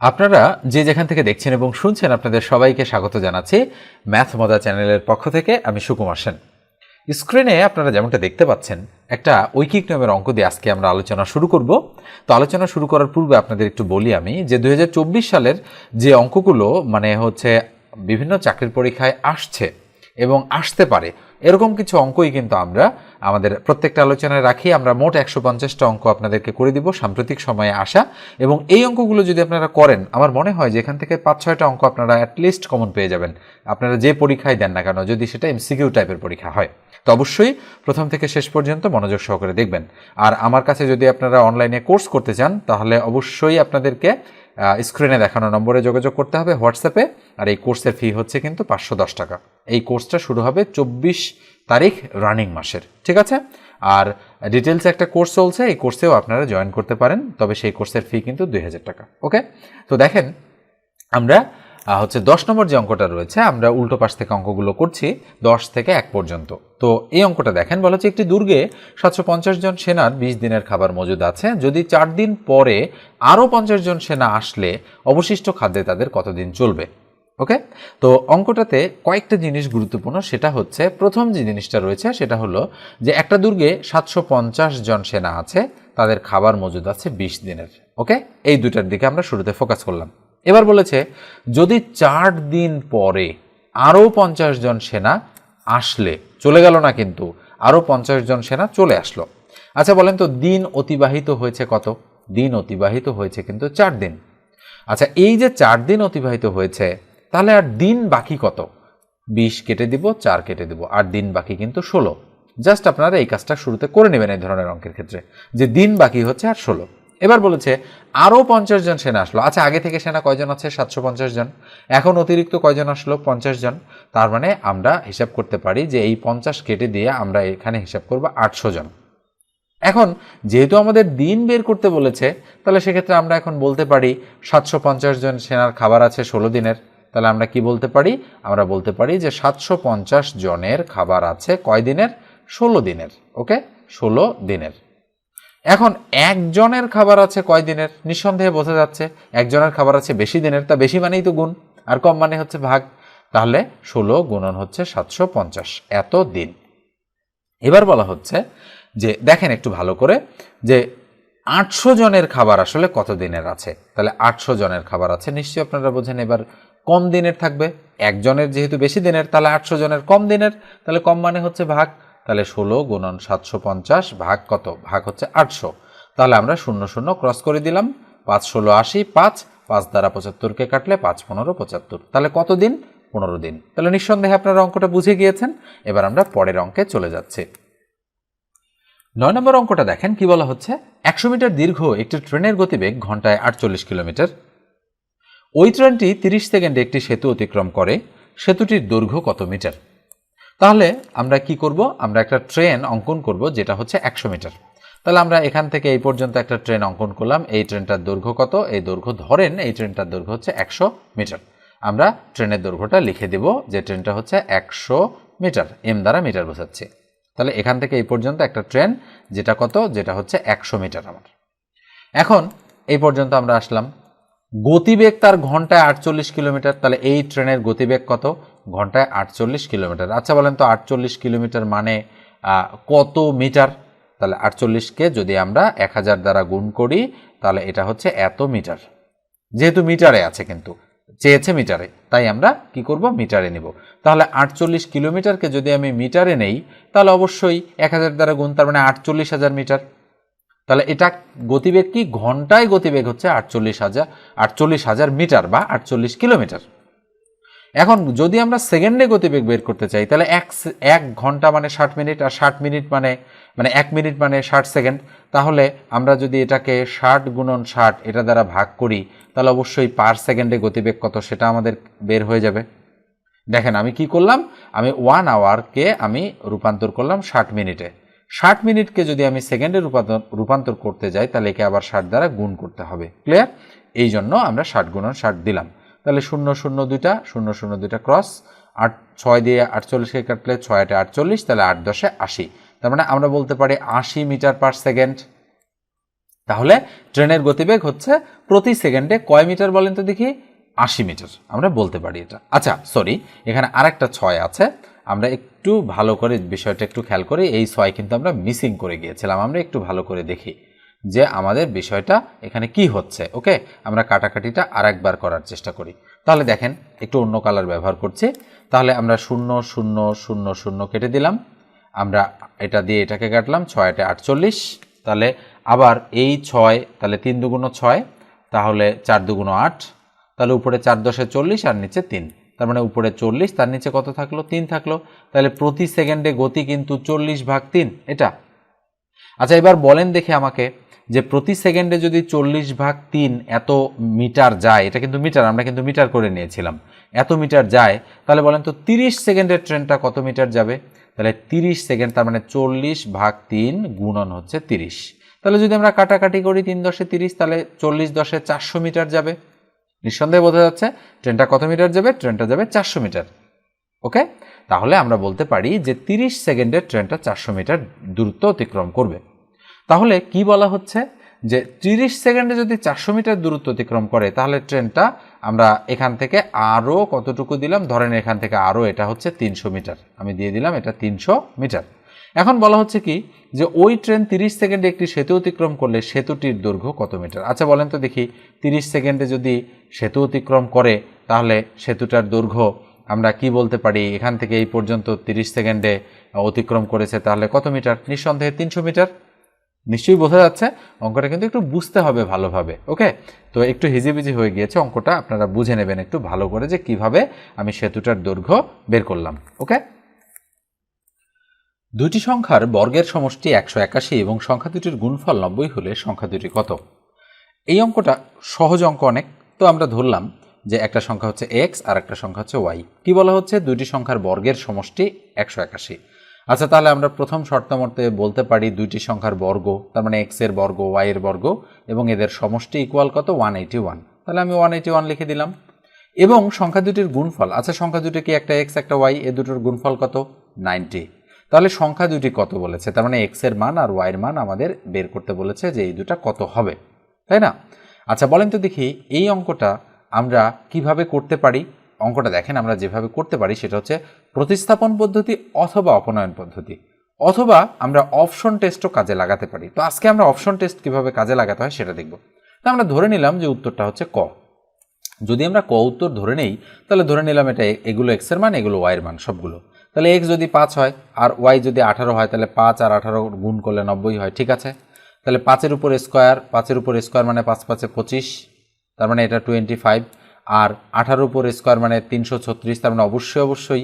আপনারা যে যেখান থেকে দেখছেন এবং শুনছেন, আপনাদের সবাইকে স্বাগত জানাচ্ছি ম্যাথ মজা চ্যানেলের পক্ষ থেকে। আমি সুকুমার সেন। স্ক্রিনে আপনারা যেমনটা দেখতে পাচ্ছেন, একটা ঐকিক নিয়মের অঙ্ক দিয়ে আজকে আমরা আলোচনা শুরু করব। তো আলোচনা শুরু করার পূর্বে আপনাদের একটু বলি আমি যে দু হাজার চব্বিশ সালের যে অঙ্কগুলো মানে হচ্ছে বিভিন্ন চাকরির পরীক্ষায় আসছে এবং আসতে পারে এরকম কিছু অঙ্কই কিন্তু আমরা আমাদের প্রত্যেকটা আলোচনায় রাখি। আমরা মোট একশো পঞ্চাশটা অঙ্ক আপনাদেরকে করে দিব সাম্প্রতিক সময়ে আসা। এবং এই অঙ্কগুলো যদি আপনারা করেন, আমার মনে হয় যে এখান থেকে পাঁচ ছয়টা অঙ্ক আপনারা অ্যাটলিস্ট কমন পেয়ে যাবেন। আপনারা যে পরীক্ষায় দেন না কেন, যদি সেটা এমসিকিউ টাইপের পরীক্ষা হয়। তো অবশ্যই প্রথম থেকে শেষ পর্যন্ত মনোযোগ সহকারে দেখবেন। আর আমার কাছে যদি আপনারা অনলাইনে কোর্স করতে চান, তাহলে অবশ্যই আপনাদেরকে স্ক্রিনে দেখানো নম্বরে যোগাযোগ করতে হবে হোয়াটসঅ্যাপে আর এই কোর্সের ফি হচ্ছে কিন্তু পাঁচশো দশ টাকা। এই কোর্সটা শুরু হবে চব্বিশ তারিখ রানিং মাসের, ঠিক আছে? আর ডিটেলসে একটা কোর্স চলছে, এই কোর্সেও আপনারা জয়েন করতে পারেন, তবে সেই কোর্সের ফি কিন্তু দুই হাজার টাকা, ওকে? তো দেখেন, আমরা হচ্ছে দশ নম্বর যে অঙ্কটা রয়েছে, আমরা উল্টো পাশ থেকে অঙ্কগুলো করছি, দশ থেকে এক পর্যন্ত। তো এই অঙ্কটা দেখেন, বলা হচ্ছে একটি দুর্গে সাতশো পঞ্চাশ জন সেনার বিশ দিনের খাবার মজুদ আছে। যদি চার দিন পরে আরও পঞ্চাশ জন সেনা আসলে অবশিষ্ট খাদ্যে তাদের কতদিন চলবে? ওকে তো অঙ্কটাতে কয়েকটা জিনিস গুরুত্বপূর্ণ, সেটা হচ্ছে প্রথম যে জিনিসটা রয়েছে সেটা হলো যে একটা দুর্গে সাতশো পঞ্চাশ জন সেনা আছে, তাদের খাবার মজুদ আছে বিশ দিনের। ওকে এই দুটার দিকে আমরা শুরুতে ফোকাস করলাম। এবার বলেছে, যদি চার দিন পরে আরও পঞ্চাশ জন সেনা আসলে, চলে গেল না কিন্তু, আরও পঞ্চাশ জন সেনা চলে আসলো। আচ্ছা বলেন তো, দিন অতিবাহিত হয়েছে কত? দিন অতিবাহিত হয়েছে কিন্তু চার দিন। আচ্ছা এই যে চার দিন অতিবাহিত হয়েছে তাহলে আর দিন বাকি কত? বিশ কেটে দিব, চার কেটে দিব, আর দিন বাকি কিন্তু ষোলো। জাস্ট আপনারা এই কাজটা শুরুতে করে নেবেন এই ধরনের অঙ্কের ক্ষেত্রে, যে দিন বাকি হচ্ছে আর ষোলো। এবার বলেছে আরও পঞ্চাশ জন সেনা আসলো। আচ্ছা আগে থেকে সেনা কয়জন আছে? সাতশো পঞ্চাশ জন। এখন অতিরিক্ত কয়জন আসলো? পঞ্চাশ জন। তার মানে আমরা হিসাব করতে পারি যে এই পঞ্চাশ কেটে দিয়ে আমরা এখানে হিসাব করব আটশো জন। এখন, যেহেতু আমাদের দিন বের করতে বলেছে, তাহলে সেক্ষেত্রে আমরা এখন বলতে পারি, সাতশো পঞ্চাশ জন সেনার খাবার আছে ষোলো দিনের। তাহলে আমরা কি বলতে পারি? আমরা বলতে পারি যে সাতশো পঞ্চাশ জনের খাবার আছে কয় দিনের? ষোলো দিনের, ওকে? ষোলো দিনের। এখন একজনের খাবার আছে কয় দিনের? নিঃসন্দেহে বোঝা যাচ্ছে একজনের খাবার আছে বেশি দিনের, তা বেশি মানেই তো গুণ, আর কম মানে হচ্ছে ভাগ। তাহলে ষোলো গুণন হচ্ছে সাতশো পঞ্চাশ, এত দিন। এবার বলা হচ্ছে যে, দেখেন একটু ভালো করে, যে আটশো জনের খাবার আসলে কত দিনের আছে? তাহলে আটশো জনের খাবার আছে, নিশ্চয়ই আপনারা বোঝেন এবার কম দিনের থাকবে, একজনের যেহেতু বেশি দিনের, তাহলে আটশো জনের কম দিনের, তাহলে কম মানে হচ্ছে ভাগ, তাহলে ষোলো গুণন সাতশো পঞ্চাশ ভাগ কত? ভাগ হচ্ছে আটশো। তাহলে আমরা শূন্য শূন্য ক্রস করে দিলাম, পাঁচ ষোলো আশি, পাঁচ পাঁচ দ্বারা পঁচাত্তরকে কাটলে পাঁচ পনেরো পঁচাত্তর। তাহলে কত দিন? পনেরো দিন। তাহলে নিঃসন্দেহে আপনারা অঙ্কটা বুঝে গিয়েছেন, এবার আমরা পরের অঙ্কে চলে যাচ্ছি। নয় নম্বর অঙ্কটা দেখেন কি বলা হচ্ছে? একশো মিটার দীর্ঘ একটি ট্রেনের গতিবেগ ঘন্টায় আটচল্লিশ কিলোমিটার। ওই ট্রেনটি তিরিশ সেকেন্ডে একটি সেতু অতিক্রম করে। সেতুটির দৈর্ঘ্য কত মিটার? তাহলে আমরা কি করব? আমরা একটা ট্রেন অঙ্কন করব যেটা হচ্ছে একশো মিটার। তাহলে আমরা এখান থেকে এই পর্যন্ত একটা ট্রেন অঙ্কন করলাম। এই ট্রেনটার দৈর্ঘ্য কত? এই দৈর্ঘ্য ধরেন এই ট্রেনটার দৈর্ঘ্য হচ্ছে একশো মিটার। আমরা ট্রেনের দৈর্ঘ্যটা লিখে দেব যে ট্রেনটা হচ্ছে একশো মিটার, এম দ্বারা মিটার বোঝাচ্ছে। তাহলে এখান থেকে এই পর্যন্ত একটা ট্রেন, যেটা কত? যেটা হচ্ছে একশো মিটার আমার। এখন এই পর্যন্ত আমরা আসলাম। গতিবেগ তার ঘন্টায় আটচল্লিশ কিলোমিটার, তাহলে এই ট্রেনের গতিবেগ কত? ঘন্টায় আটচল্লিশ কিলোমিটার। আচ্ছা বলেন তো আটচল্লিশ কিলোমিটার মানে কত মিটার? তাহলে আটচল্লিশকে যদি আমরা এক হাজার দ্বারা গুণ করি, তাহলে এটা হচ্ছে এত মিটার। যেহেতু মিটারে আছে কিন্তু, চেয়েছে মিটারে, তাই আমরা কি করব? মিটারে নিব। তাহলে আটচল্লিশ কিলোমিটারকে যদি আমি মিটারে নেই, তাহলে অবশ্যই এক হাজার দ্বারা গুণ, তার মানে আটচল্লিশ হাজার মিটার। তাহলে এটা গতিবেগ কি? ঘন্টায় গতিবেগ হচ্ছে আটচল্লিশ হাজার আটচল্লিশ হাজার মিটার বা আটচল্লিশ কিলোমিটার। এখন যদি আমরা সেকেন্ডে গতিবেগ বের করতে চাই, তাহলে এক এক ঘণ্টা মানে ষাট মিনিট আর ষাট মিনিট মানে মানে এক মিনিট মানে ষাট সেকেন্ড। তাহলে আমরা যদি এটাকে ষাট গুণন ষাট, এটা দ্বারা ভাগ করি, তাহলে অবশ্যই পার সেকেন্ডে গতিবেগ কত সেটা আমাদের বের হয়ে যাবে। দেখেন আমি কি করলাম? আমি ওয়ান আওয়ারকে আমি রূপান্তর করলাম ষাট মিনিটে। ষাট মিনিটকে যদি আমি সেকেন্ডে রূপান্তর করতে যাই, তাহলে একে আবার ষাট দ্বারা গুণ করতে হবে। ক্লিয়ার এই জন্য আমরা ষাট গুণন ষাট দিলাম। তাহলে শূন্য শূন্য দুইটা, শূন্য শূন্য দুইটা ক্রস আট, ছয় দিয়ে আটচল্লিশকে কাটলে ছয় আটে আটচল্লিশ, তাহলে আট দশে আশি। তার মানে আমরা বলতে পারি আশি মিটার পার সেকেন্ড তাহলে ট্রেনের গতিবেগ হচ্ছে প্রতি সেকেন্ডে কয় মিটার বলেন তো দেখি? আশি মিটার। আমরা বলতে পারি এটা। আচ্ছা সরি এখানে আরেকটা ছয় আছে। আমরা একটু ভালো করে বিষয়টা একটু খেয়াল করি এই ছয় কিন্তু আমরা মিসিং করে গিয়েছিলাম। আমরা একটু ভালো করে দেখি যে আমাদের বিষয়টা এখানে কি হচ্ছে ওকে আমরা কাটাকাটিটা আরেকবার করার চেষ্টা করি। তাহলে দেখেন, একটু অন্য কালার ব্যবহার করছি। তাহলে আমরা শূন্য শূন্য শূন্য শূন্য কেটে দিলাম। আমরা এটা দিয়ে এটাকে কাটলাম, ছয়টা আটচল্লিশ। তাহলে আবার এই ছয়, তাহলে তিন দুগুণ ছয়, তাহলে চার দুগুণ আট। তাহলে উপরে চার দশে চল্লিশ আর নিচে তিন। তার মানে উপরে চল্লিশ, তার নিচে কত থাকল? তিন থাকল। তাহলে প্রতি সেকেন্ডে গতি কিন্তু চল্লিশ ভাগ তিন, এটা। আচ্ছা এবার বলেন দেখে আমাকে যে প্রতি সেকেন্ডে যদি চল্লিশ ভাগ তিন এত মিটার যায়, এটা কিন্তু মিটার, আমরা কিন্তু মিটার করে নিয়েছিলাম, এত মিটার যায়, তাহলে বলেন তো তিরিশ সেকেন্ডের ট্রেনটা কত মিটার যাবে? তাহলে তিরিশ সেকেন্ড, তার মানে চল্লিশ ভাগ তিন গুণন হচ্ছে তিরিশ। তাহলে যদি আমরা কাটাকাটি করি তিন দশে তিরিশ, তাহলে চল্লিশ দশে চারশো মিটার যাবে। নিঃসন্দেহে বোঝা যাচ্ছে, ট্রেনটা কত মিটার যাবে? ট্রেনটা যাবে চারশো মিটার। ওকে? তাহলে আমরা বলতে পারি যে তিরিশ সেকেন্ডের ট্রেনটা চারশো মিটার দূরত্ব অতিক্রম করবে। তাহলে কি বলা হচ্ছে? যে তিরিশ সেকেন্ডে যদি চারশো মিটার দূরত্ব অতিক্রম করে, তাহলে ট্রেনটা আমরা এখান থেকে আরও কতটুকু দিলাম? ধরেন এখান থেকে আরও এটা হচ্ছে তিনশো মিটার। আমি দিয়ে দিলাম এটা তিনশো মিটার। এখন বলা হচ্ছে কি যে ওই ট্রেন তিরিশ সেকেন্ডে একটি সেতু অতিক্রম করলে সেতুটির দৈর্ঘ্য কত মিটার? আচ্ছা বলেন তো দেখি। তিরিশ সেকেন্ডে যদি সেতু অতিক্রম করে, তাহলে সেতুটার দৈর্ঘ্য আমরা কি বলতে পারি? এখান থেকে এই পর্যন্ত তিরিশ সেকেন্ডে অতিক্রম করেছে, তাহলে কত মিটার? নিঃসন্দেহে তিনশো মিটার। নিশ্চয়ই বোঝা যাচ্ছে, অঙ্কটা কিন্তু একটু বুঝতে হবে ভালোভাবে, ওকে? তো একটু হিজিবিজি হয়ে গিয়েছে অঙ্কটা, আপনারা বুঝে নেবেন একটু ভালো করে যে কীভাবে আমি সেতুটার দৈর্ঘ্য বের করলাম, ওকে? দুটি সংখ্যার বর্গের সমষ্টি একশো একাশি এবং সংখ্যা দুটির গুণফল নব্বই হলে সংখ্যা দুটি কত? এই অঙ্কটা সহজ অঙ্ক অনেক, তো আমরা ধরলাম যে একটা সংখ্যা হচ্ছে এক্স আর একটা সংখ্যা হচ্ছে ওয়াই। কি বলা হচ্ছে? দুটি সংখ্যার বর্গের সমষ্টি একশো একাশি। আচ্ছা তাহলে আমরা প্রথম শর্ত মতে বলতে পারি দুইটি সংখ্যার বর্গ, তার মানে এক্সের বর্গ, ওয়াই এর বর্গ, এবং এদের সমষ্টি ইকুয়াল কত? One eighty one. তাহলে আমি ওয়ান এইটি ওয়ান লিখে দিলাম। এবং সংখ্যা দুটির গুণফল আচ্ছা সংখ্যা দুটি কি একটা এক্স, একটা ওয়াই, এ দুটোর গুণফল কত? নাইনটি। তাহলে সংখ্যা দুটি কত বলেছে? তার মানে এক্সের মান আর ওয়াইয়ের মান আমাদের বের করতে বলেছে যে এই দুটা কত হবে। তাই না? আচ্ছা বলেন তো দেখি, এই অঙ্কটা আমরা কীভাবে করতে পারি? অঙ্কটা দেখেন, আমরা যেভাবে করতে পারি সেটা হচ্ছে প্রতিস্থাপন পদ্ধতি অথবা অপনয়ন পদ্ধতি। অথবা আমরা অপশন টেস্টও কাজে লাগাতে পারি। তো আজকে আমরা অপশন টেস্ট কীভাবে কাজে লাগাতে হয় সেটা দেখব। তো আমরা ধরে নিলাম যে উত্তরটা হচ্ছে ক। যদি আমরা ক উত্তর ধরে নেই, তাহলে ধরে নিলাম এটা এগুলো এক্সের মান, এগুলো ওয়াইয়ের মান সবগুলো। তাহলে এক্স যদি পাঁচ হয় আর ওয়াই যদি আঠারো হয়, তাহলে পাঁচ আর আঠারো গুণ করলে নব্বই হয়, ঠিক আছে? তাহলে পাঁচের উপর স্কোয়ার পাঁচের উপর স্কোয়ার মানে পাঁচ পাঁচে পঁচিশ, তার মানে এটা টোয়েন্টি ফাইভ আর আঠারো উপর স্কোয়ার মানে তিনশো ছত্রিশ, তার মানে অবশ্যই অবশ্যই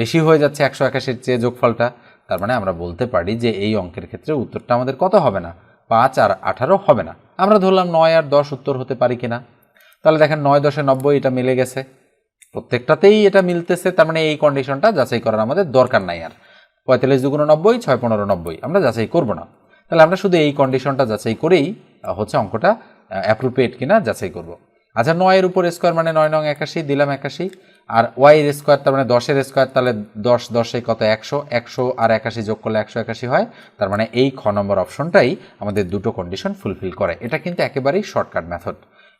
বেশি হয়ে যাচ্ছে একশো একাশির চেয়ে যোগফলটা, তার মানে আমরা বলতে পারি যে এই অঙ্কের ক্ষেত্রে উত্তরটা আমাদের কত হবে না? পাঁচ আর আঠারো হবে না। আমরা ধরলাম নয় আর দশ উত্তর হতে পারি কিনা? তাহলে দেখেন নয় দশে নব্বই এটা মিলে গেছে। প্রত্যেকটাতেই এটা মিলতেছে, তার মানে এই কন্ডিশনটা যাচাই করার আমাদের দরকার নাই আর। পঁয়তাল্লিশ দুগুণ নব্বই, ছয় পনেরো নব্বই, আমরা যাচাই করব না। তাহলে আমরা শুধু এই কন্ডিশনটা যাচাই করেই হচ্ছে অঙ্কটা অ্যাপ্রোপ্রিয়েট কিনা যাচাই করব। আচ্ছা নয়ের উপর স্কোয়ার মানে নয় নং একাশি, দিলাম একাশি, আর ওয়াইয়ের স্কোয়ার তার মানে দশের স্কোয়ার তাহলে দশ, দশে কত একশো একশো আর একাশি যোগ করলে একশো একাশি হয়। তার মানে এই খ নম্বর অপশনটাই আমাদের দুটো কন্ডিশন ফুলফিল করে। এটা কিন্তু একেবারেই শর্টকাট মেথড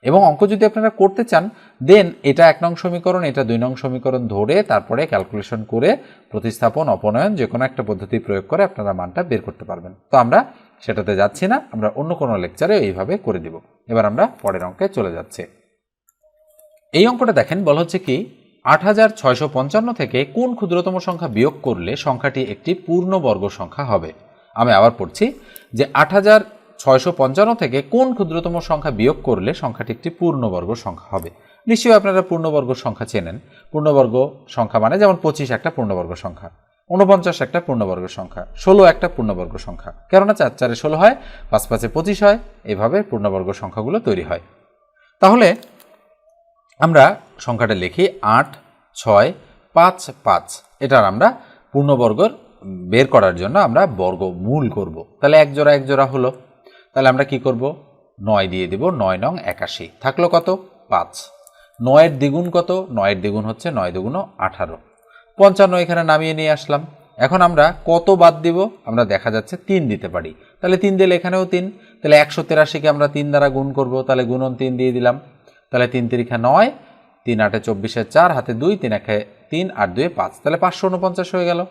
এবং অঙ্ক যদি আপনারা করতে চান দেন এটা এক নং সমীকরণ, এটা দুই নং সমীকরণ ধরে তারপরে ক্যালকুলেশন করে প্রতিস্থাপন, অপনয়ন যে কোনো একটা পদ্ধতি প্রয়োগ করে আপনারা মানটা বের করতে পারবেন। তো আমরা সেটাতে যাচ্ছি না, আমরা অন্য কোনো লেকচারে এইভাবে করে দিব। এবার আমরা পরের অঙ্কে চলে যাচ্ছি। এই অঙ্কটা দেখেন, বলা হচ্ছে কি, আট হাজার ছয়শো পঞ্চান্ন থেকে কোন ক্ষুদ্রতম সংখ্যা বিয়োগ করলে সংখ্যাটি একটি পূর্ণবর্গ সংখ্যা হবে? আমি আবার পড়ছি যে আট হাজার ছয়শো পঞ্চান্ন থেকে কোন ক্ষুদ্রতম সংখ্যা বিয়োগ করলে সংখ্যাটি একটি পূর্ণবর্গ সংখ্যা হবে? নিশ্চয়ই আপনারা পূর্ণবর্গ সংখ্যা চেনেন। পূর্ণবর্গ সংখ্যা মানে যেমন পঁচিশ একটা পূর্ণবর্গ সংখ্যা উনপঞ্চাশ একটা পূর্ণবর্গ সংখ্যা, ষোলো একটা পূর্ণবর্গ সংখ্যা। কেননা চার চারে ষোলো হয়, পাঁচ পাঁচে পঁচিশ হয়, এভাবে পূর্ণবর্গ সংখ্যাগুলো তৈরি হয়। তাহলে আমরা সংখ্যাটা লিখি আট, ছয়, পাঁচ পাঁচ। এটার আমরা পূর্ণবর্গর বের করার জন্য আমরা বর্গমূল করব। তাহলে এক জোড়া এক জোড়া হলো। তাহলে আমরা কি করব? নয় দিয়ে দিব, নয় নং একাশি। থাকল কত? পাঁচ। নয়ের দ্বিগুণ কত? নয়ের দ্বিগুণ হচ্ছে নয় দ্বিগুণ আঠারো। পঞ্চান্ন এখানে নামিয়ে নিয়ে আসলাম। এখন আমরা কত বাদ দিব? আমরা দেখা যাচ্ছে তিন দিতে পারি। তাহলে তিন দিলে এখানেও তিন। তাহলে একশো তেরাশিকে আমরা তিন দ্বারা গুণ করব, তাহলে গুণন তিন দিয়ে দিলাম। তাহলে তিন তিরিখা নয়, তিন আটে চব্বিশে চার, হাতে দুই, তিন একে তিন, আট দুয়ে পাঁচ। তাহলে পাঁচশো উনপঞ্চাশ হয়ে গেল।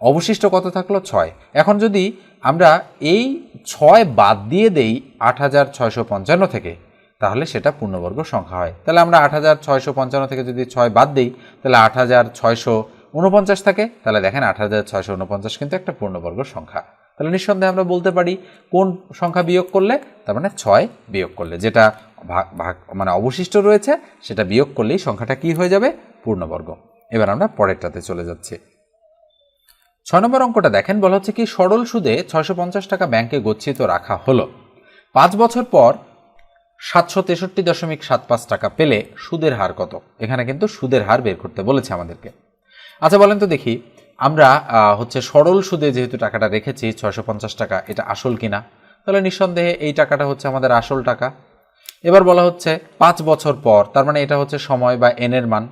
অবশিষ্ট কত থাকল? ছয়। এখন যদি আমরা এই ছয় বাদ দিয়ে দেই আট হাজার ছয়শো পঞ্চান্ন থেকে, তাহলে সেটা পূর্ণবর্গ সংখ্যা হয়। তাহলে আমরা আট হাজার ছয়শো পঞ্চান্ন থেকে যদি ছয় বাদ দিই, তাহলে আট হাজার ছয়শো উনপঞ্চাশ থাকে। তাহলে দেখেন আট হাজার ছয়শো উনপঞ্চাশ কিন্তু একটা পূর্ণবর্গ সংখ্যা। তাহলে নিঃসন্দেহে আমরা বলতে পারি কোন সংখ্যা বিয়োগ করলে? তার মানে ছয় বিয়োগ করলে, যেটা ভাগ ভাগ মানে অবশিষ্ট রয়েছে, সেটা বিয়োগ করলেই সংখ্যাটা কি হয়ে যাবে? পূর্ণবর্গ। এবার আমরা পরেরটাতে চলে যাচ্ছি। ছয় নম্বর অঙ্কটা দেখেন, বলা হচ্ছে কি, সরল সুদে ছয়শো পঞ্চাশ টাকা ব্যাংকে গচ্ছিত রাখা হলো। পাঁচ বছর পর সাতশো তেষট্টি দশমিক সাত পাঁচ টাকা পেলে সুদের হার কত? এখানে কিন্তু সুদের হার বের করতে বলেছে আমাদেরকে। আচ্ছা বলেন তো দেখি, আমরা হচ্ছে সরল সুদে যেহেতু টাকাটা রেখেছি, ছয়শো পঞ্চাশ টাকা, এটা আসল কিনা? তাহলে নিঃসন্দেহে এই টাকাটা হচ্ছে আমাদের আসল টাকা। এবার বলা হচ্ছে পাঁচ বছর পর, তার মানে এটা হচ্ছে সময় বা এনের মান।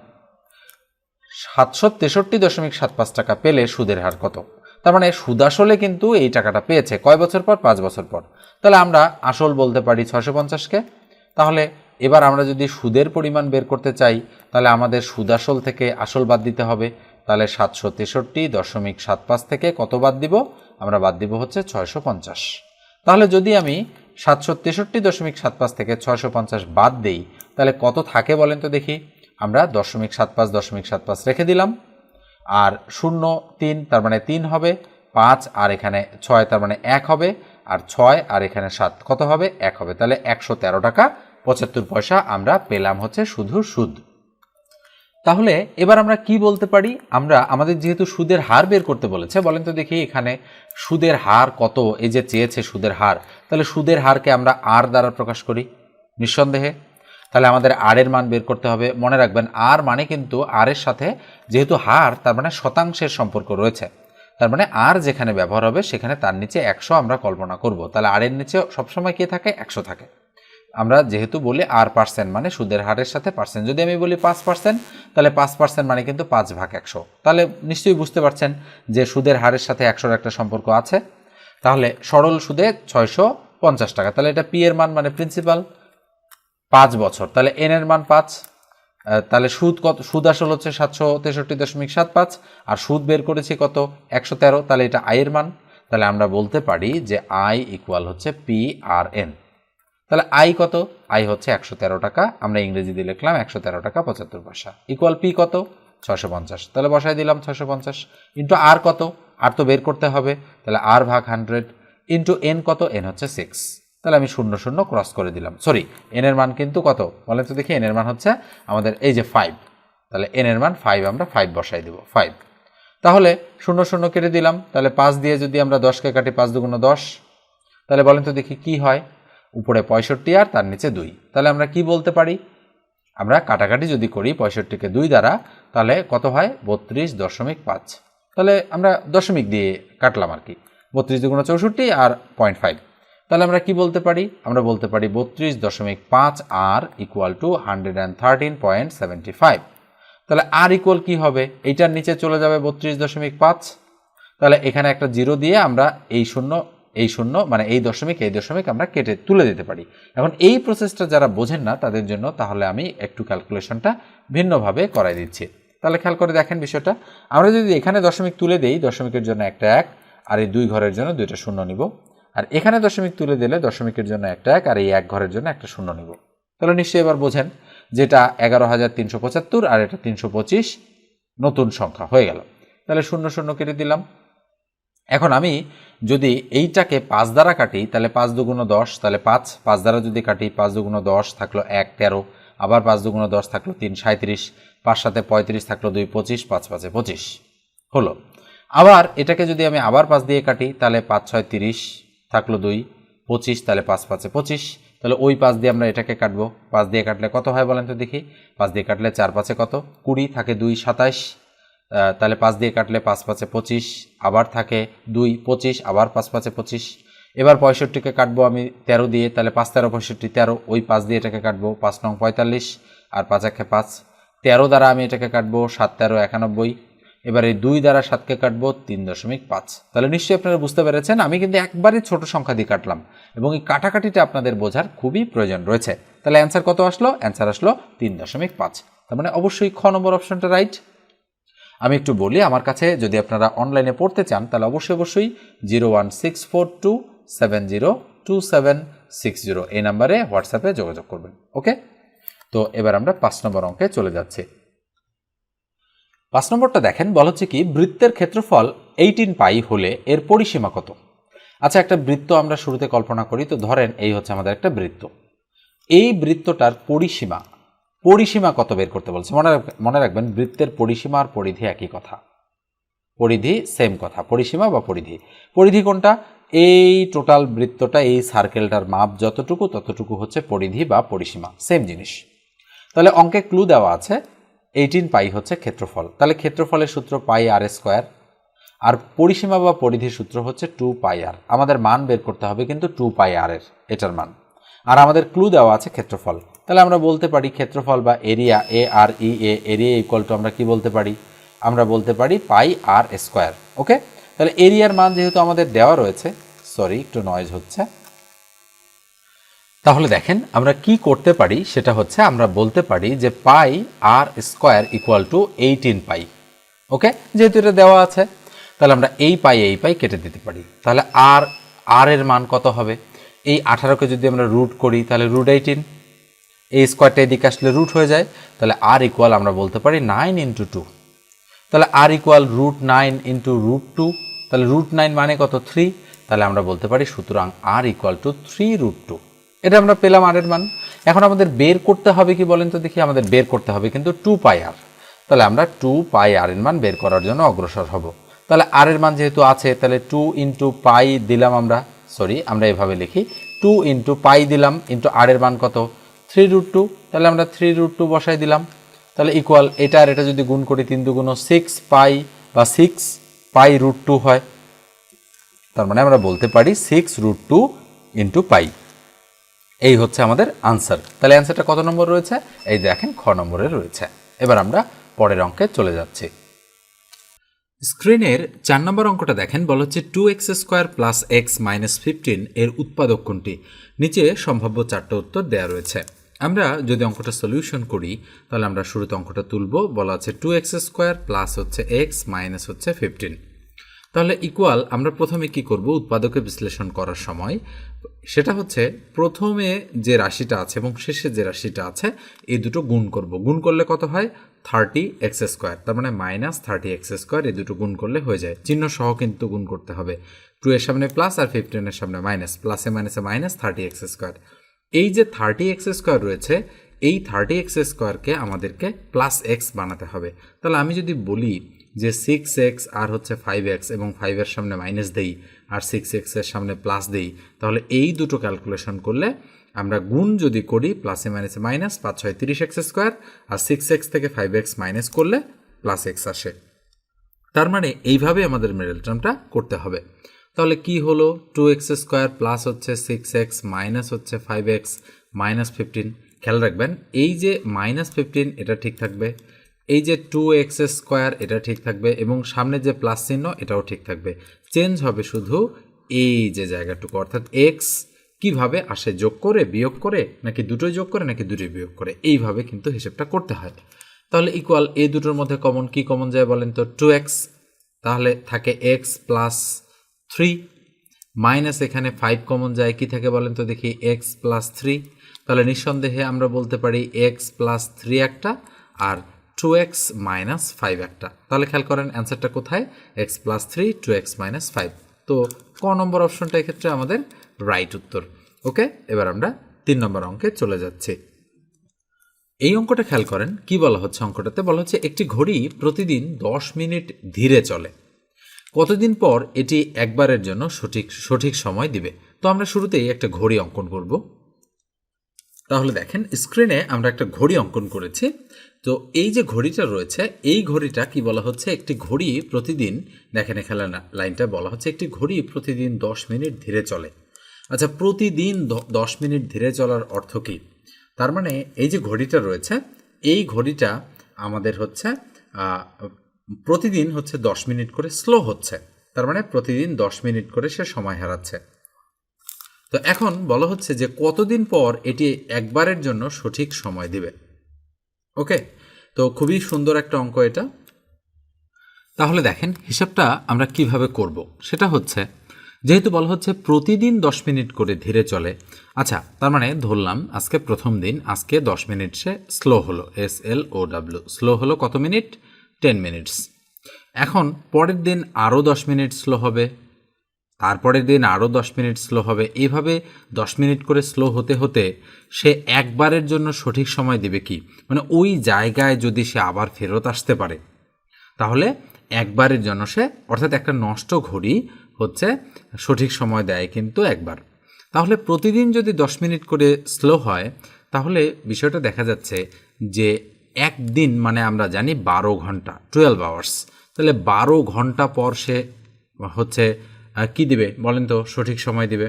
সাতশো তেষট্টি দশমিক সাত পাঁচ টাকা পেলে সুদের হার কত? তার মানে সুদ আসলে কিন্তু এই টাকাটা পেয়েছে। কয় বছর পর? পাঁচ বছর পর। তাহলে আমরা আসল বলতে পারি ছশো পঞ্চাশকে তাহলে এবার আমরা যদি সুদের পরিমাণ বের করতে চাই, তাহলে আমাদের সুদ আসল থেকে আসল বাদ দিতে হবে। তাহলে সাতশো তেষট্টি দশমিক সাত পাঁচ থেকে কত বাদ দিব? আমরা বাদ দিব হচ্ছে ছয়শো পঞ্চাশ। তাহলে যদি আমি সাতশো তেষট্টি দশমিক সাত পাঁচ থেকে ছয়শো পঞ্চাশ বাদ দেই, তাহলে কত থাকে বলেন তো দেখি। আমরা দশমিক সাত পাঁচ, দশমিক সাত পাঁচ রেখে দিলাম। আর শূন্য তিন, তার মানে তিন হবে। পাঁচ, আর এখানে ছয়, তার মানে এক হবে। আর ছয়, আর এখানে সাত, কত হবে? এক হবে। তাহলে একশো তেরো টাকা পঁচাত্তর পয়সা আমরা পেলাম হচ্ছে শুধু সুদ। তাহলে এবার আমরা কি বলতে পারি? আমরা আমাদের যেহেতু সুদের হার বের করতে বলেছে, বলেন তো দেখি এখানে সুদের হার কত? এই যে চেয়েছে সুদের হার, তাহলে সুদের হারকে আমরা আর দ্বারা প্রকাশ করি? নিঃসন্দেহে। তাহলে আমাদের আর এর মান বের করতে হবে। মনে রাখবেন আর মানে কিন্তু আর এর সাথে যেহেতু হার, তার মানে শতাংশের সম্পর্ক রয়েছে। তার মানে আর যেখানে ব্যবহার হবে, সেখানে তার নিচে একশো আমরা কল্পনা করব। তাহলে আর এর নিচে সবসময় কে থাকে? একশো থাকে। আমরা যেহেতু বলি আর পার্সেন্ট মানে সুদের হারের সাথে পার্সেন্ট যদি আমি বলি পাঁচ পার্সেন্ট তাহলে পাঁচ পার্সেন্ট মানে কিন্তু পাঁচ ভাগ একশো। তাহলে নিশ্চয়ই বুঝতে পারছেন যে সুদের হারের সাথে একশোর একটা সম্পর্ক আছে। তাহলে সরল সুদে ছয়শো পঞ্চাশ টাকা। তাহলে এটা পি এর মান মানে প্রিন্সিপাল পাঁচ বছর। তাহলে এন এর মান পাঁচ তাহলে সুদ কত, সুদ আসল হচ্ছে সাতশো তেষট্টি দশমিক সাত পাঁচ, আর সুদ বের করেছি কত? একশো তেরো, তাহলে এটা আয়ের মান। তাহলে আমরা বলতে পারি যে আই ইকুয়াল হচ্ছে পি আর এন তাহলে আই কত? আই হচ্ছে একশো তেরো টাকা। আমরা ইংরেজি দিয়ে লিখলাম একশো তেরো টাকা পঁচাত্তর পয়সা। ইকুয়াল পি কত? ছশো পঞ্চাশ। তাহলে বসায় দিলাম ছশো পঞ্চাশ। ইন্টু আর কত? আর তো বের করতে হবে। তাহলে আর ভাগ হান্ড্রেড ইন্টু এন কত? এন হচ্ছে সিক্স তাহলে আমি শূন্য শূন্য ক্রস করে দিলাম। সরি এন এর মান কিন্তু কত? বলেন তো দেখি এন এর মান হচ্ছে আমাদের এই যে ফাইভ তাহলে এন এর মান ফাইভ আমরা ফাইভ বসাই দেবো ফাইভ তাহলে শূন্য শূন্য কেটে দিলাম, তাহলে পাঁচ দিয়ে যদি আমরা দশকে কাটি পাঁচ দুগুণ দশ, তাহলে বলেন তো দেখি কি হয়? উপরে পঁয়ষট্টি আর তার নিচে দুই। তাহলে আমরা কি বলতে পারি? আমরা কাটাকাটি যদি করি পঁয়ষট্টিকে দুই দ্বারা, তাহলে কত হয়? বত্রিশ দশমিক পাঁচ। তাহলে আমরা দশমিক দিয়ে কাটলাম আর কি। বত্রিশ দুগুণ চৌষট্টি আর পয়েন্ট ফাইভ তাহলে আমরা কি বলতে পারি? আমরা বলতে পারি বত্রিশ দশমিক পাঁচ R equal to hundred and thirteen point seventy five তাহলে আর ইকুয়াল কী হবে? এইটার নিচে চলে যাবে বত্রিশ দশমিক পাঁচ। তাহলে এখানে একটা জিরো দিয়ে আমরা এই শূন্য এই শূন্য মানে এই দশমিক এই দশমিক আমরা কেটে তুলে দিতে পারি। এখন এই প্রসেসটা যারা বোঝেন না, তাদের জন্য তাহলে আমি একটু ক্যালকুলেশনটা ভিন্নভাবে করাই দিচ্ছি। তাহলে খেয়াল করে দেখেন বিষয়টা। আমরা যদি এখানে দশমিক তুলে দেই, দশমিকের জন্য একটা এক, আর এই দুই ঘরের জন্য দুইটা শূন্য নিব। আর এখানে দশমিক তুলে দিলে দশমিকের জন্য একটা এক, আর এই এক ঘরের জন্য একটা শূন্য নিব। তাহলে নিশ্চয়ই এবার বোঝেন যেটা এগারো হাজার তিনশো পঁচাত্তর আর এটা তিনশো পঁচিশ, নতুন সংখ্যা হয়ে গেল। তাহলে শূন্য শূন্য কেটে দিলাম। এখন আমি যদি এইটাকে পাঁচ দ্বারা কাটি, তাহলে পাঁচ দুগুণ দশ, তাহলে পাঁচ পাঁচ দ্বারা যদি কাটি, পাঁচ দুগুণ দশ থাকল এক, তেরো, আবার পাঁচ দুগুণ দশ থাকল তিন সাঁত্রিশ পাঁচ সাথে পঁয়ত্রিশ থাকল দুই, পঁচিশ, পাঁচ পাঁচে পঁচিশ। হলো। আবার এটাকে যদি আমি আবার পাঁচ দিয়ে কাটি, তাহলে পাঁচ, ছয়, তিরিশ থাকল দুই, পঁচিশ, তাহলে পাঁচ পাঁচে পঁচিশ। তাহলে ওই পাঁচ দিয়ে আমরা এটাকে কাটবো। পাঁচ দিয়ে কাটলে কত হয় বলেন তো দেখি? পাঁচ দিয়ে কাটলে চার পাঁচে কত? কুড়ি থাকে দুই, সাতাইশ। তাহলে পাঁচ দিয়ে কাটলে পাঁচ পাঁচে পঁচিশ, আবার থাকে দুই, পঁচিশ, আবার পাঁচ পাঁচে পঁচিশ। এবার পঁয়ষট্টিকে কাটবো আমি তেরো দিয়ে, তাহলে পাঁচ তেরো, পঁয়ষট্টি, তেরো, ওই পাঁচ দিয়ে এটাকে কাটবো। পাঁচ নং পঁয়তাল্লিশ, আর পাঁচ একে পাঁচ। তেরো দ্বারা আমি এটাকে কাটবো, সাত তেরো, একানব্বই। এবার এই দুই দ্বারা সাতকে কাটবো তিন দশমিক পাঁচ। তাহলে নিশ্চয়ই আপনারা বুঝতে পেরেছেন, আমি কিন্তু একবারই ছোট সংখ্যা দিয়ে কাটলাম এবং এই কাটাকাটিটা আপনাদের বোঝার খুবই প্রয়োজন রয়েছে। তাহলে অ্যান্সার কত আসলো? অ্যান্সার আসলো তিন দশমিক পাঁচ। তার মানে অবশ্যই খ নম্বর অপশনটা রাইট আমি একটু বলি, আমার কাছে যদি আপনারা অনলাইনে পড়তে চান, তাহলে অবশ্যই অবশ্যই zero one six four two seven zero two seven six zero এই নাম্বারে হোয়াটসঅ্যাপে যোগাযোগ করবেন। ওকে তো এবার আমরা পাঁচ নম্বর অঙ্কে চলে যাচ্ছি। পাঁচ নম্বরটা দেখেন, বলা হচ্ছে কি, বৃত্তের ক্ষেত্রফল এইটিন পাই হলে এর পরিসীমা কত? আচ্ছা একটা বৃত্ত আমরা শুরুতে কল্পনা করি, তো ধরেন এই হচ্ছে আমাদের একটা বৃত্ত। এই বৃত্তটার পরিসীমা পরিসীমা কত বের করতে বলছে? মনে মনে রাখবেন, বৃত্তের পরিসীমা আর পরিধি একই কথা। পরিধি সেম কথা, পরিসীমা বা পরিধি। পরিধি কোনটা? এই টোটাল বৃত্তটা, এই সার্কেলটার মাপ যতটুকু, ততটুকু হচ্ছে পরিধি বা পরিসীমা সেম জিনিস। তাহলে অঙ্কে ক্লু দেওয়া আছে এইটিন পাই হচ্ছে ক্ষেত্রফল। তাহলে ক্ষেত্রফলের সূত্র পাই আর স্কোয়ার আর পরিসীমা বা পরিধির সূত্র হচ্ছে টু পাই আর আমাদের মান বের করতে হবে কিন্তু টু পাই আর এর, এটার মান। আর আমাদের ক্লু দেওয়া আছে ক্ষেত্রফল। তাহলে আমরা বলতে পারি ক্ষেত্রফল বা area A R E A area equal to আমরা কি বলতে পারি? আমরা বলতে পারি পাই আর স্কোয়ার ওকে তাহলে এরিয়ার মান যেহেতু আমাদের দেওয়া রয়েছে সরি একটু নয়েজ হচ্ছে। তাহলে দেখেন, আমরা কি করতে পারি? সেটা হচ্ছে আমরা বলতে পারি যে pi R square equal to eighteen pi. Okay? যেহেতু এটা দেওয়া আছে, তাহলে আমরা এই পাই এই পাই কেটে দিতে পারি। তাহলে আর আর এর মান কত হবে? এই আঠারোকে যদি আমরা রুট করি, তাহলে রুট এইটিন এই স্কোয়ারটা এদিকে আসলে রুট হয়ে যায়, তাহলে আর ইকুয়াল আমরা বলতে পারি নাইন ইন্টু টু তাহলে R equal root nine into root two তাহলে রুট নাইন মানে কত? থ্রি তাহলে আমরা বলতে পারি সুতরাং R equal to three root two এটা আমরা পেলাম আর এর মান। এখন আমাদের বের করতে হবে কি বলেন তো দেখি, আমাদের বের করতে হবে কিন্তু টু পাই আর তাহলে আমরা টু পাই আর এর মান বের করার জন্য অগ্রসর হব। তাহলে আর এর মান যেহেতু আছে, তাহলে টু ইন্টু পাই দিলাম আমরা। সরি আমরা এভাবে লিখি। টু ইন্টু পাই দিলাম ইন্টু আর এর মান কত? থ্রি রুট টু তাহলে আমরা থ্রি রুট টু বসাই দিলাম। তাহলে ইকুয়াল এটা আর এটা যদি গুণ করি তিন দুগুণ সিক্স পাই বা সিক্স পাই রুট টু হয়। তার মানে আমরা বলতে পারি six root two into pi এই হচ্ছে আমাদের আনসার তাহলে অ্যান্সারটা কত নম্বর রয়েছে? এই দেখেন, খ নম্বরে রয়েছে। এবার আমরা পরের অঙ্কে চলে যাচ্ছি। স্ক্রিনের চার নম্বর অঙ্কটা দেখেন, বলা হচ্ছে two X square plus X minus fifteen এর উৎপাদক কোনটি? নিচে সম্ভাব্য চারটা উত্তর দেওয়া রয়েছে। আমরা যদি অঙ্কটা সলিউশন করি, তাহলে আমরা শুরুতে অঙ্কটা তুলব। বলা আছে টু এক্স স্কোয়ার প্লাস হচ্ছে এক্স মাইনাস হচ্ছে ফিফটিন তাহলে ইকুয়াল আমরা প্রথমে কি করব? উৎপাদকে বিশ্লেষণ করার সময়। সেটা হচ্ছে প্রথমে যে রাশিটা আছে এবং শেষে যে রাশিটা আছে, এই দুটো গুণ করব। গুণ করলে কত হয়? থার্টি এক্স স্কোয়ার তার মানে মাইনাস থার্টি এক্স স্কোয়ার এই দুটো গুণ করলে হয়ে যায়। চিহ্ন সহ কিন্তু গুণ করতে হবে। টু এর সামনে প্লাস আর ফিফটিনের সামনে মাইনাস প্লাসে মাইনাসে মাইনাস থার্টি এক্স স্কোয়ার এই যে থার্টি এক্স স্কোয়ার রয়েছে, এই থার্টি এক্স স্কোয়ারকে আমাদেরকে প্লাস এক্স বানাতে হবে। তাহলে আমি যদি বলি যে সিক্স এক্স আর হচ্ছে ফাইভ এক্স এবং ফাইভের সামনে মাইনাস দেই আর সিক্স এক্সের সামনে প্লাস দেই, তাহলে এই দুটো ক্যালকুলেশন করলে আমরা গুণ যদি করি প্লাসে মাইনাসে মাইনাস পাঁচ ছয় তিরিশ এক্স স্কোয়ার আর সিক্স এক্স থেকে ফাইভ এক্স মাইনাস করলে প্লাস এক্স আসে। তার মানে এইভাবে আমাদের মিডল টার্মটা করতে হবে। তাহলে কি হলো? টু এক্স স্কোয়ার প্লাস হচ্ছে সিক্স এক্স মাইনাস হচ্ছে ফাইভ এক্স মাইনাস ফিফটিন খেয়াল রাখবেন, এই যে মাইনাস ফিফটিন এটা ঠিক থাকবে। এই যে টু এক্স স্কোয়ার এটা ঠিক থাকবে এবং সামনে যে প্লাস চিহ্ন, এটাও ঠিক থাকবে। চেঞ্জ হবে শুধু এই যে জায়গাটুকু, অর্থাৎ এক্স কীভাবে আসে, যোগ করে, বিয়োগ করে, নাকি দুটোই যোগ করে, নাকি দুটোই বিয়োগ করে? এইভাবে কিন্তু হিসেবটা করতে হয়। তাহলে ইকুয়াল এই দুটোর মধ্যে কমন কি কমন যায় বলেন তো? টু এক্স তাহলে থাকে এক্স প্লাস থ্রি মাইনাস এখানে ফাইভ কমন যায়, কি থাকে বলেন তো দেখি? এক্স প্লাস থ্রি তাহলে নিঃসন্দেহে আমরা বলতে পারি এক্স প্লাস থ্রি একটা, আর টু এক্স মাইনাস ফাইভ একটা। তাহলে খেয়াল করেন অ্যান্সারটা কোথায়? X plus three two X minus five তো ক নম্বর অপশনটা এক্ষেত্রে আমাদের রাইট উত্তর। ওকে? এবার আমরা তিন নম্বর অঙ্কে চলে যাচ্ছি। এই অঙ্কটা খেয়াল করেন, কি বলা হচ্ছে অঙ্কটাতে? বলা হচ্ছে একটি ঘড়ি প্রতিদিন দশ মিনিট ধীরে চলে। কতদিন পর এটি একবারের জন্য সঠিক সঠিক সময় দিবে? তো আমরা শুরুতেই একটা ঘড়ি অঙ্কন করব। তাহলে দেখেন স্ক্রিনে আমরা একটা ঘড়ি অঙ্কন করেছি। তো এই যে ঘড়িটা রয়েছে, এই ঘড়িটা কি বলা হচ্ছে একটি ঘড়ি প্রতিদিন, দেখেন এখানে লাইনটা বলা হচ্ছে একটি ঘড়ি প্রতিদিন দশ মিনিট ধীরে চলে। আচ্ছা প্রতিদিন দশ মিনিট ধীরে চলার অর্থ কী? তার মানে এই যে ঘড়িটা রয়েছে, এই ঘড়িটা আমাদের হচ্ছে প্রতিদিন হচ্ছে দশ মিনিট করে স্লো হচ্ছে। তার মানে প্রতিদিন দশ মিনিট করে সে সময় হারাচ্ছে। তো এখন বলা হচ্ছে যে কতদিন পর এটি একবারের জন্য সঠিক সময় দিবে? ওকে তো খুবই সুন্দর একটা অঙ্ক এটা। তাহলে দেখেন, হিসাবটা আমরা কীভাবে করব? সেটা হচ্ছে, যেহেতু বলা হচ্ছে প্রতিদিন দশ মিনিট করে ধীরে চলে আচ্ছা তার মানে ধরলাম আজকে প্রথম দিন, আজকে দশ মিনিট সে স্লো হলো S L O W slow হলো কত মিনিট? টেন মিনিটস এখন পরের দিন আরও দশ মিনিট স্লো হবে। তারপরের দিন আরও দশ মিনিট স্লো হবে। এইভাবে দশ মিনিট করে স্লো হতে হতে সে একবারের জন্য সঠিক সময় দিবে কি? মানে ওই জায়গায় যদি সে আবার ফেরত আসতে পারে, তাহলে একবারের জন্য সে, অর্থাৎ একটা নষ্ট ঘড়ি হচ্ছে, সঠিক সময় দেয় কিন্তু একবার। তাহলে প্রতিদিন যদি দশ মিনিট করে স্লো হয়, তাহলে বিষয়টা দেখা যাচ্ছে যে একদিন মানে আমরা জানি বারো ঘণ্টা টুয়েলভ আওয়ার্স তাহলে বারো ঘণ্টা পর সে হচ্ছে কি দিবে? বলেন তো, সঠিক সময় দিবে।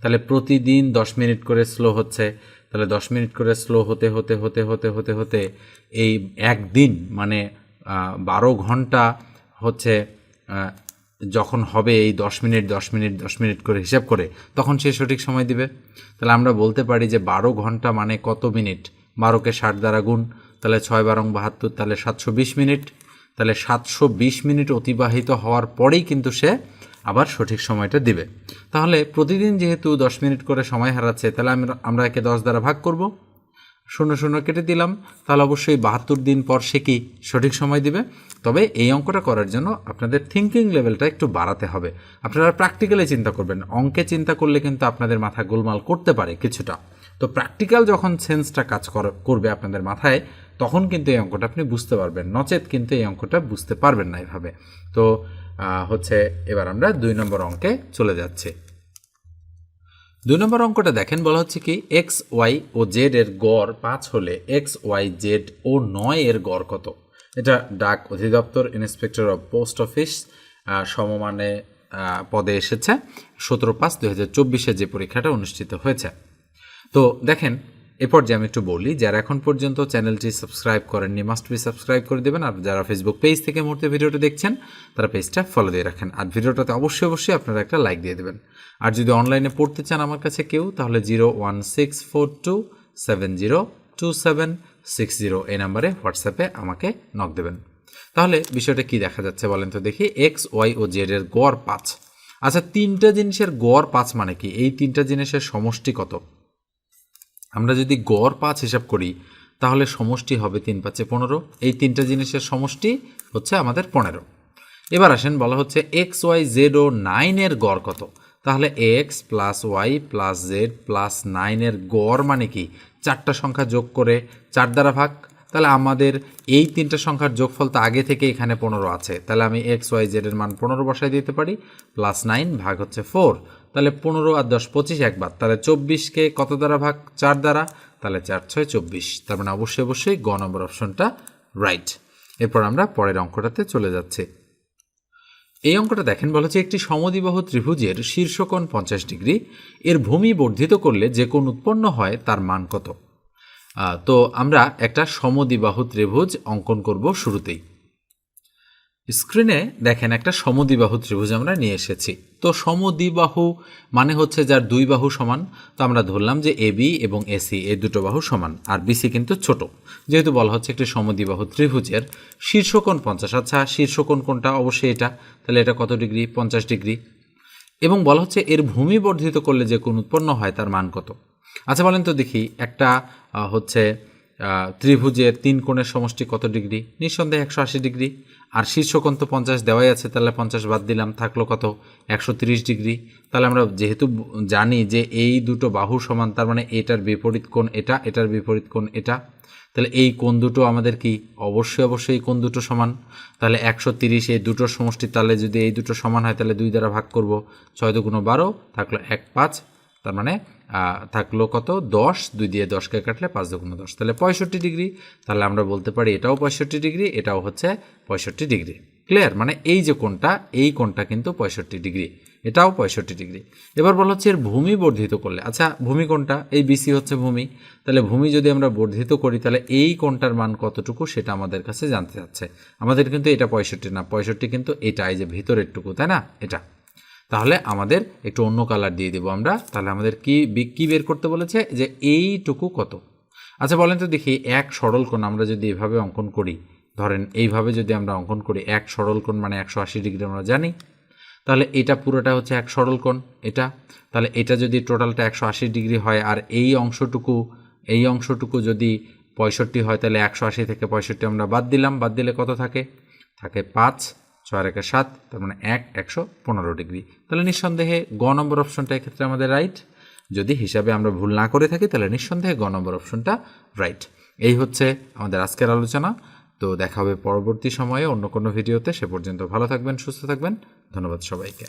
তাহলে প্রতিদিন দশ মিনিট করে স্লো হচ্ছে। তাহলে দশ মিনিট করে স্লো হতে হতে হতে হতে হতে হতে এই একদিন মানে বারো ঘণ্টা হচ্ছে যখন হবে এই দশ মিনিট দশ মিনিট দশ মিনিট করে হিসাব করে, তখন সে সঠিক সময় দিবে। তাহলে আমরা বলতে পারি যে বারো ঘণ্টা মানে কত মিনিট? বারোকে ষাট দ্বারা গুণ, তাহলে ছয় বারং বাহাত্তর, তাহলে সাতশো বিশ মিনিট। তাহলে সাতশো বিশ মিনিট অতিবাহিত হওয়ার পরেই কিন্তু সে আবার সঠিক সময়টা দিবে। তাহলে প্রতিদিন যেহেতু দশ মিনিট করে সময় হারাচ্ছে, তাহলে আমরা একে দশ দ্বারা ভাগ করব। শূন্য শূন্য কেটে দিলাম, তাহলে অবশ্যই বাহাত্তর দিন পর সে কি সঠিক সময় দিবে? তবে এই অঙ্কটা করার জন্য আপনাদের থিঙ্কিং লেভেলটা একটু বাড়াতে হবে। আপনারা প্র্যাকটিক্যালি চিন্তা করবেন, অঙ্কে চিন্তা করলে কিন্তু আপনাদের মাথা গোলমাল করতে পারে কিছুটা। তো প্র্যাকটিক্যাল যখন সেন্সটা কাজ কর- করবে আপনাদের মাথায়, তখন কিন্তু এই অঙ্কটা আপনি বুঝতে পারবেন। নচেত কিন্তু এই অঙ্কটা বুঝতে পারবেন না এভাবে। তো হচ্ছে এবার আমরা দুই নম্বর অঙ্কে চলে যাচ্ছি। দুই নম্বর অঙ্কটা দেখেন, বলা হচ্ছে কি এক্স ওয়াই ও জেড এর গড় পাঁচ হলে এক্স ওয়াই জেড ও নয় এর গড় কত? এটা ডাক অধিদপ্তর, ইন্সপেক্টর অফ পোস্ট অফিস সমমানে পদে এসেছে। সতেরো পাঁচ দু হাজার চব্বিশে যে পরীক্ষাটা অনুষ্ঠিত হয়েছে। তো দেখেন এরপর যে আমি একটু বলি, যারা এখন পর্যন্ত চ্যানেলটি সাবস্ক্রাইব করেননি মাস্ট বি সাবস্ক্রাইব করে দেবেন। আর যারা ফেসবুক পেজ থেকে মুহূর্তে ভিডিওটা দেখছেন, তারা পেজটা ফলো দিয়ে রাখেন। আর ভিডিওটাতে অবশ্যই অবশ্যই আপনারা একটা লাইক দিয়ে দেবেন। আর যদি অনলাইনে পড়তে চান আমার কাছে কেউ, তাহলে zero one six four two seven zero two seven six zero এই নাম্বারে হোয়াটসঅ্যাপে আমাকে নক দেবেন। তাহলে বিষয়টা কি দেখা যাচ্ছে বলেন তো দেখি এক্স ওয়াই ও জেড এর গড় পাঁচ। আচ্ছা তিনটা জিনিসের গড় পাঁচ মানে কি? এই তিনটা জিনিসের সমষ্টি কত? আমরা যদি গড় পাঁচ হিসাব করি, তাহলে সমষ্টি হবে তিন পাঁচে পনেরো। এই তিনটা জিনিসের সমষ্টি হচ্ছে আমাদের পনেরো। এবার আসেন, বলা হচ্ছে এক্স ওয়াই জেড ও নাইনের গড় কত? তাহলে X plus Y plus Z plus নাইনের গড় মানে কি? চারটা সংখ্যা যোগ করে চার দ্বারা ভাগ। তাহলে আমাদের এই তিনটা সংখ্যার যোগফল তো আগে থেকে এখানে পনেরো আছে। তাহলে আমি এক্স ওয়াই জেডের মান পনেরো বসাই দিতে পারি, প্লাস নাইন ভাগ হচ্ছে ফোর। তাহলে পনেরো আর দশ, পঁচিশ একবার তাহলে চব্বিশকে কত দ্বারা ভাগ? চার দ্বারা। তাহলে চার, ছয়, চব্বিশ। তার মানে অবশ্যই অবশ্যই গ নম্বর অপশনটা রাইট এরপর আমরা পরের অঙ্কটাতে চলে যাচ্ছি। এই অঙ্কটা দেখেন, বলা হচ্ছে একটি সমদ্বিবাহু ত্রিভুজের শীর্ষকোণ পঞ্চাশ ডিগ্রি। এর ভূমি বর্ধিত করলে যে কোণ উৎপন্ন হয়, তার মান কত? তো আমরা একটা সমদ্বিবাহু ত্রিভুজ অঙ্কন করব শুরুতেই। স্ক্রিনে দেখেন একটা সমদ্বিবাহু ত্রিভুজ আমরা নিয়ে এসেছি। তো সমদ্বিবাহু মানে হচ্ছে যার দুই বাহু সমান। তো আমরা ধরলাম যে এবি এবং এসি এই দুটো বাহু সমান, আর বিসি কিন্তু ছোট। যেহেতু বলা হচ্ছে একটি সমদ্বিবাহু ত্রিভুজের শীর্ষকোণ পঞ্চাশ। আচ্ছা শীর্ষকোণ কোনটা অবশ্যই এটা। তাহলে এটা কত ডিগ্রি? পঞ্চাশ ডিগ্রি। এবং বলা হচ্ছে এর ভূমি বর্ধিত করলে যে কোণ উৎপন্ন হয়, তার মান কত? আচ্ছা বলেন তো দেখি। একটা হচ্ছে ত্রিভুজের তিন কোণের সমষ্টি কত ডিগ্রি? নিঃসন্দেহে একশো আশি ডিগ্রি। আর শীর্ষকোণ তো পঞ্চাশ, দেওয়াই আছে, তাহলে পঞ্চাশ বাদ দিলাম, থাকল কত? একশো তিরিশ ডিগ্রি। তাহলে আমরা যেহেতু জানি যে এই দুটো বাহু সমান, তার মানে এটার বিপরীত কোণ এটা, এটার বিপরীত কোণ এটা। তাহলে এই কোণ দুটো আমাদের কি? অবশ্যই অবশ্যই এই কোণ দুটো সমান। তাহলে একশো তিরিশ এই দুটোর সমষ্টি তাহলে যদি এই দুটো সমান হয়, তাহলে দুই দ্বারা ভাগ করব, ছয় দুগুণ বারো, থাকল এক পাঁচ। তার মানে থাকল কত? দশ, দুই দিয়ে দশকে কাটলে পাঁচ দুগুণ দশ। তাহলে পঁয়ষট্টি ডিগ্রি। তাহলে আমরা বলতে পারি এটাও পঁয়ষট্টি ডিগ্রি, এটাও হচ্ছে পঁয়ষট্টি ডিগ্রি। ক্লিয়ার? মানে এই যে কোণটা, এই কোণটা কিন্তু পঁয়ষট্টি ডিগ্রি। এটাও পঁয়ষট্টি ডিগ্রি। এবার বলা হচ্ছে এর ভূমি বর্ধিত করলে। আচ্ছা ভূমি কোনটা এই বিসি হচ্ছে ভূমি। তাহলে ভূমি যদি আমরা বর্ধিত করি, তাহলে এই কোনটার মান কতটুকু সেটা আমাদের কাছে জানতে চাচ্ছে। আমাদের কিন্তু এটা পঁয়ষট্টি না, পঁয়ষট্টি কিন্তু এটা, এই যে ভিতরেরটুকু, তাই না? এটা। তাহলে আমাদের একটু অন্য কালার দিয়ে দেবো আমরা। তাহলে আমাদের কি কি বের করতে বলেছে? যে এইটুকু কত? আচ্ছা বলেন তো দেখি, এক সরল কোণ আমরা যদি এভাবে অঙ্কন করি, ধরেন এইভাবে যদি আমরা অঙ্কন করি, এক সরল কোণ মানে একশো আশি ডিগ্রি আমরা জানি, তাহলে এটা পুরোটা হচ্ছে এক সরল কোণ, এটা। তাহলে এটা যদি টোটালটা একশো আশি ডিগ্রি হয় আর এই অংশটুকু এই অংশটুকু যদি পঁয়ষট্টি হয়, তাহলে একশো আশি থেকে পঁয়ষট্টি আমরা বাদ দিলাম। বাদ দিলে কত থাকে? থাকে পাঁচ। ছয় একে সাত, তার মানে এক, একশো পনেরো ডিগ্রি। তাহলে নিঃসন্দেহে গ নম্বর অপশনটা এক্ষেত্রে আমাদের রাইট যদি হিসাবে আমরা ভুল না করে থাকি, তাহলে নিঃসন্দেহে গ নম্বর অপশনটা রাইট এই হচ্ছে আমাদের আজকের আলোচনা। তো দেখা হবে পরবর্তী সময়ে অন্য কোনো ভিডিওতে। সে পর্যন্ত ভালো থাকবেন, সুস্থ থাকবেন। ধন্যবাদ সবাইকে।